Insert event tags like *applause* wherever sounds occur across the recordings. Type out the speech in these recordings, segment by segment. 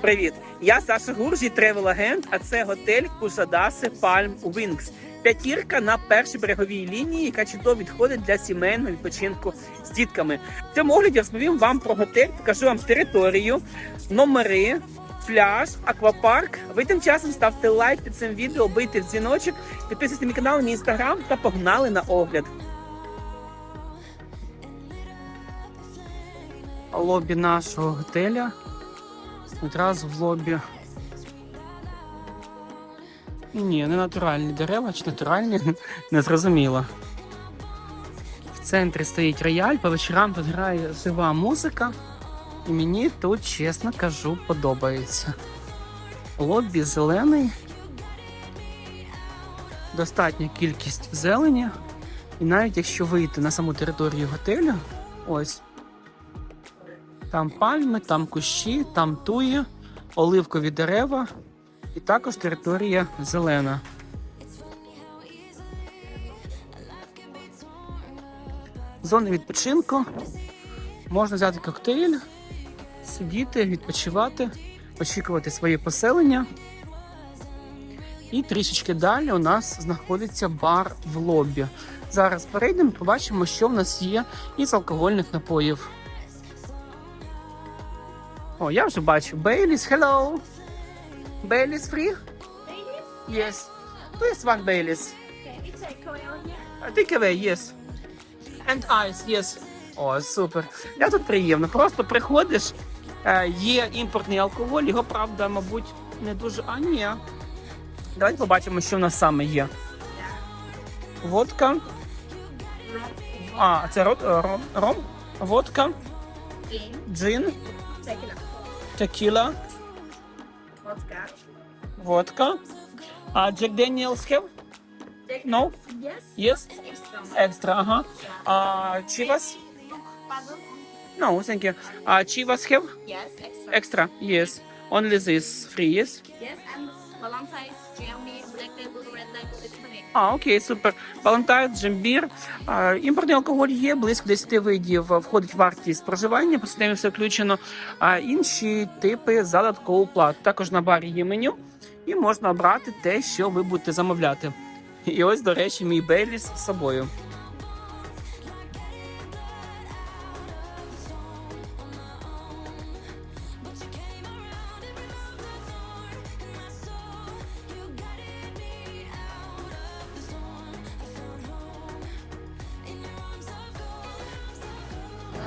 Привіт! Я Саша Гуржі, тревел-агент, а це готель Кушадаси Palm Wings. П'ятірка на першій береговій лінії, яка чудово відходить для сімейного відпочинку з дітками. В цьому огляді розповім вам про готель, покажу вам територію, номери, пляж, аквапарк. Ви тим часом ставте лайк під цим відео, бийте в дзвіночок, підписуйтесь на мій канал, мій інстаграм та погнали на огляд. Лобі нашого готеля. Одразу в лобі. Ні, не натуральні дерева чи натуральні, *laughs* не зрозуміло. В центрі стоїть рояль, по вечорам тут грає жива музика. І мені тут, чесно кажу, подобається. Лобі зелений. Достатня кількість зелені. І навіть якщо вийти на саму територію готелю, ось. Там пальми, там кущі, там туї, оливкові дерева і також територія зелена. Зони відпочинку. Можна взяти коктейль, сидіти, відпочивати, очікувати своє поселення. І трішечки далі у нас знаходиться бар в лобі. Зараз перейдемо, побачимо, що в нас є із алкогольних напоїв. О, я вже бачу. Baileys, hello. Baileys free? Yes. Please one Baileys. Take away, yes. And ice, yes. О, супер. Я тут приємно. Просто приходиш, е, є імпортний алкоголь, його, правда, мабуть, не дуже. А, ні. Давайте побачимо, що в нас саме є. Водка. А, це е, ром, ром. Водка, джин, Tequila. Vodka. Vodka. Uh, Jack Daniels have? Jack no? Yes. Yes? Extra. Extra, uh-huh. Uh, Chivas? No, thank you. Uh, Chivas have? Yes, extra. Extra, yes. Only this free, yes? Yes, and Valentine's. А, окей, супер. Валентайн, джембір. А, імпортний алкоголь є, близько 10 видів входить вартість проживання, по системі все включено. А інші типи задаткову плату. Також на барі є меню, і можна обрати те, що ви будете замовляти. І ось, до речі, мій Бейліс з собою.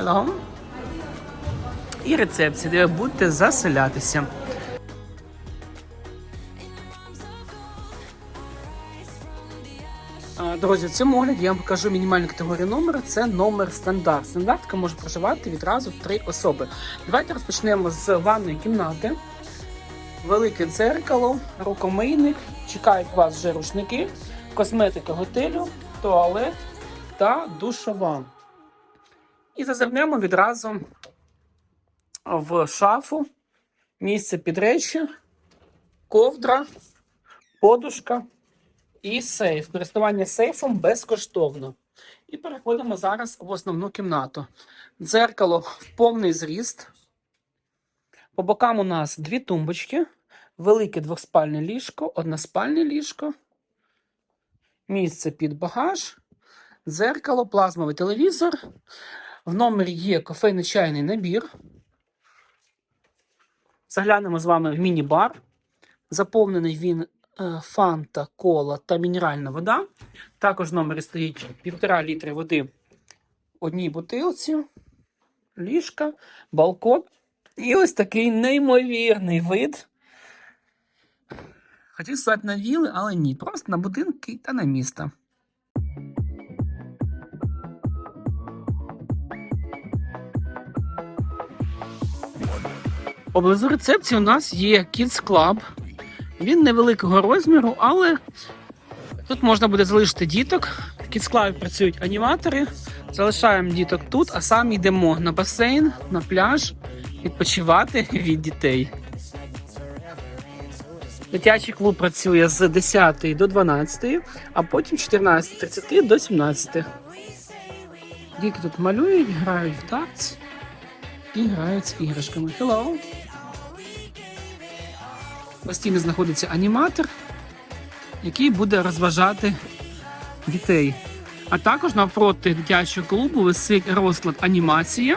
Hello. І рецепція, де ви будете заселятися. Друзі, в цьому огляді я вам покажу мінімальну категорію номера. Це номер стандарт. Стандартка може проживати відразу три особи. Давайте розпочнемо з ванної кімнати. Велике дзеркало, рукомийник, чекають вас вже рушники, косметика готелю, туалет та душова. І зазирнемо відразу в шафу, місце під речі, ковдра, подушка і сейф. Користування сейфом безкоштовно. І переходимо зараз в основну кімнату. Дзеркало в повний зріст. По бокам у нас дві тумбочки, велике двохспальне ліжко, односпальне ліжко, місце під багаж, дзеркало, плазмовий телевізор. В номері є кофейно-чайний набір. Заглянемо з вами в міні-бар. Заповнений він е, фанта, кола та мінеральна вода. Також в номері стоїть півтора літри води в одній бутилці, ліжка, балкон. І ось такий неймовірний вид. Хотів сказати на віли, але ні. Просто на будинки та на місто. Поблизу рецепції у нас є Kids Club. Він невеликого розміру, але тут можна буде залишити діток. В Kids Club працюють аніматори. Залишаємо діток тут, а самі йдемо на басейн, на пляж відпочивати від дітей. Дитячий клуб працює з 10 до 12, а потім з 14.30 до 17. Діти тут малюють, грають в дартс і грають з іграшками. Hello! постійно знаходиться аніматор, який буде розважати дітей. А також навпроти дитячого клубу висить розклад анімації.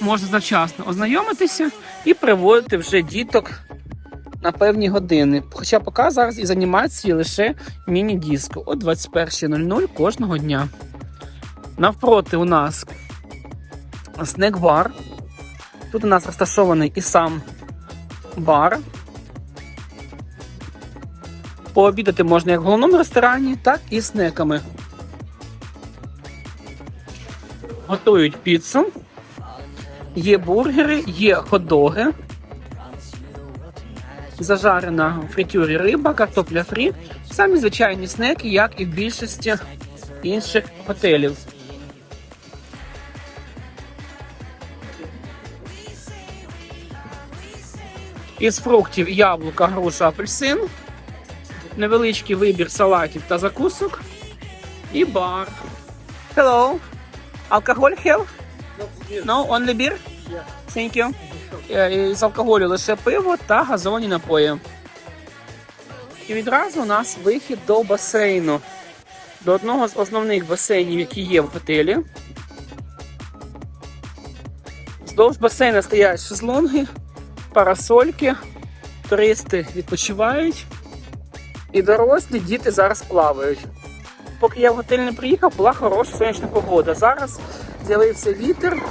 Можна завчасно ознайомитися і приводити вже діток на певні години. Хоча поки зараз із анімації лише міні-диско о 21.00 кожного дня. Навпроти у нас снек-бар. Тут у нас розташований і сам бар. Пообідати можна як в головному ресторані, так і снеками. Готують піцу. Є бургери, є хот-доги. Зажарена в фритюрі риба, картопля фрі. Самі звичайні снеки, як і в більшості інших готелів. Із фруктів яблука, груша, апельсин. Невеличкий вибір салатів та закусок. І бар. Hello. Алкоголь have? No, only beer? Thank you. Е, З алкоголю лише пиво та газовані напої. І відразу у нас вихід до басейну. До одного з основних басейнів, які є в готелі. Вздовж басейна стоять шезлонги, парасольки, туристи відпочивають. І дорослі діти зараз плавають. Поки я в готель не приїхав, була хороша сонячна погода. Зараз з'явився вітер,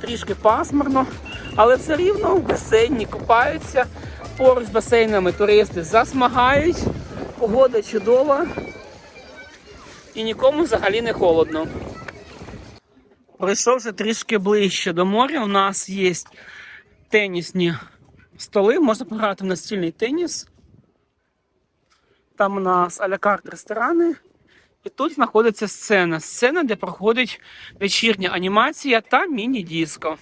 трішки пасмурно, але все рівно в басейні купаються. Поруч з басейнами туристи засмагають, погода чудова і нікому взагалі не холодно. Прийшовши трішки ближче до моря, у нас є тенісні столи, можна пограти в настільний теніс. Там у нас а-ля ресторани. І тут знаходиться сцена. Сцена, де проходить вечірня анімація та міні-диско.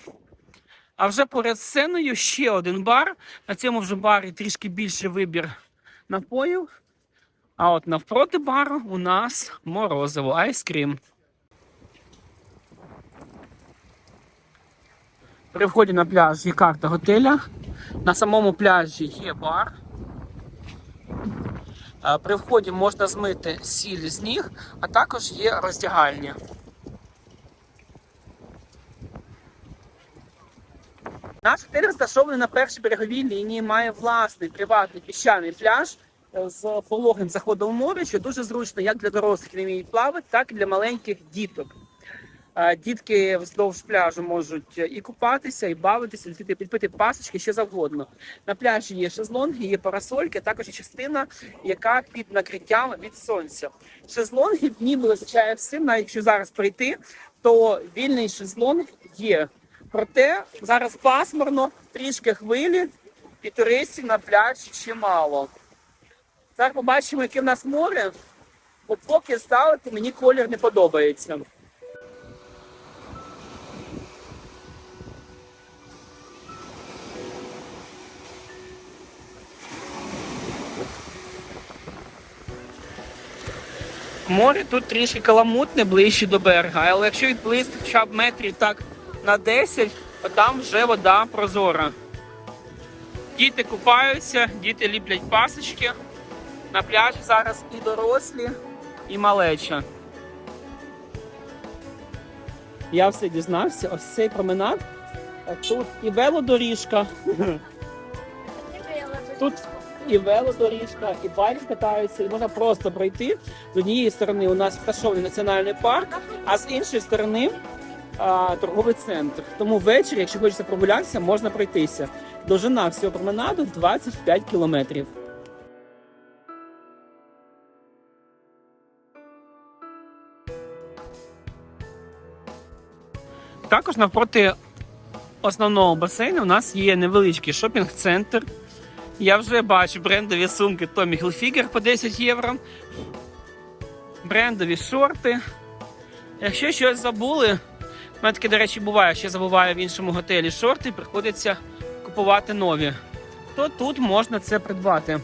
А вже поряд сценою ще один бар. На цьому вже барі трішки більше вибір напоїв. А от навпроти бару у нас морозиво, айскрім. При вході на пляж є карта готеля. На самому пляжі є бар. При вході можна змити сіль з ніг, а також є роздягальня. Наш готель розташований на першій береговій лінії, має власний приватний піщаний пляж е, з пологим заходом в море, що дуже зручно як для дорослих, які не вміють плавати, так і для маленьких діток. Дітки вздовж пляжу можуть і купатися, і бавитися, летіти, підпити пасочки, що завгодно. На пляжі є шезлонги, є парасольки, також частина, яка під накриттям від сонця. Шезлонги ніби вистачає всім, навіть якщо зараз прийти, то вільний шезлонг є. Проте зараз пасмурно, трішки хвилі, і туристів на пляжі чимало. Зараз побачимо, яке в нас море, бо поки ставити мені колір не подобається. Море тут трішки каламутне ближче до берега, але якщо відплисти хоча б метрів так на 10, то там вже вода прозора. Діти купаються, діти ліплять пасочки. На пляжі зараз і дорослі, і малеча. Я все дізнався, ось цей променад. Тут і велодоріжка. Тут і велодоріжка, і байки катаються, і можна просто пройти. З однієї сторони у нас розташований національний парк, а з іншої сторони а, торговий центр. Тому ввечері, якщо хочеться прогулятися, можна пройтися. Довжина всього променаду 25 кілометрів. Також навпроти основного басейну у нас є невеличкий шопінг-центр. Я вже бачу брендові сумки Tommy Hilfiger по 10 євро. Брендові шорти. Якщо щось забули, в мене таке, до речі, буває, що я забуваю в іншому готелі шорти, приходиться купувати нові. То тут можна це придбати.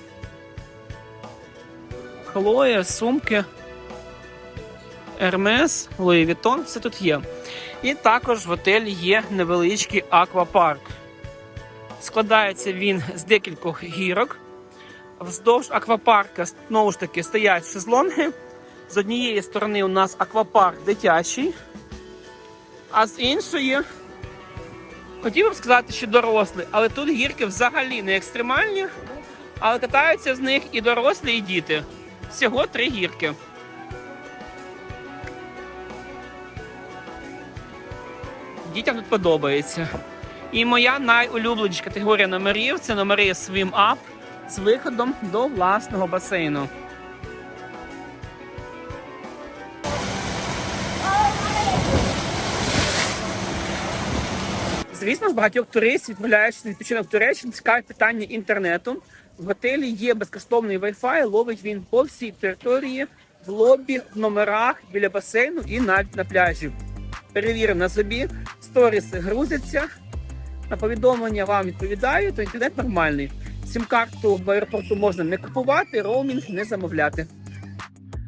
Хлоя, сумки, Hermes, Louis Vuitton, все тут є. І також в готелі є невеличкий аквапарк. Складається він з декількох гірок. Вздовж аквапарка знову ж таки стоять шезлонги. З однієї сторони у нас аквапарк дитячий, а з іншої хотів би сказати, що дорослий, але тут гірки взагалі не екстремальні, але катаються з них і дорослі, і діти. Всього три гірки. Дітям тут подобається. І моя найулюбленіша категорія номерів це номери Swim Up з виходом до власного басейну. Звісно ж, багатьох туристів, відправляючись на відпочинок в Туреччині, цікавить питання інтернету. В готелі є безкоштовний Wi-Fi, ловить він по всій території, в лобі, в номерах, біля басейну і навіть на пляжі. Перевірив на собі, сторіси грузяться, на повідомлення вам відповідаю, то інтернет нормальний. Сім-карту в аеропорту можна не купувати, роумінг не замовляти.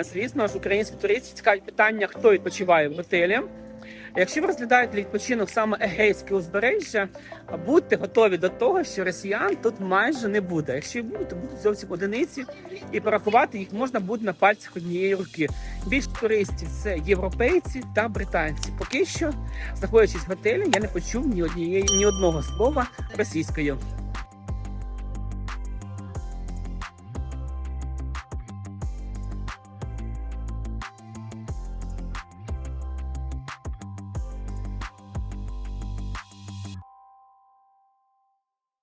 Звісно ж, українські туристів цікавить питання, хто відпочиває в готелі. Якщо ви розглядаєте відпочинок саме Егейське узбережжя, будьте готові до того, що росіян тут майже не буде. Якщо і будуть, то будуть зовсім одиниці, і порахувати їх можна буде на пальцях однієї руки. Більше туристів це європейці та британці. Поки що, знаходячись в готелі, я не почув ні однієї ні одного слова російською.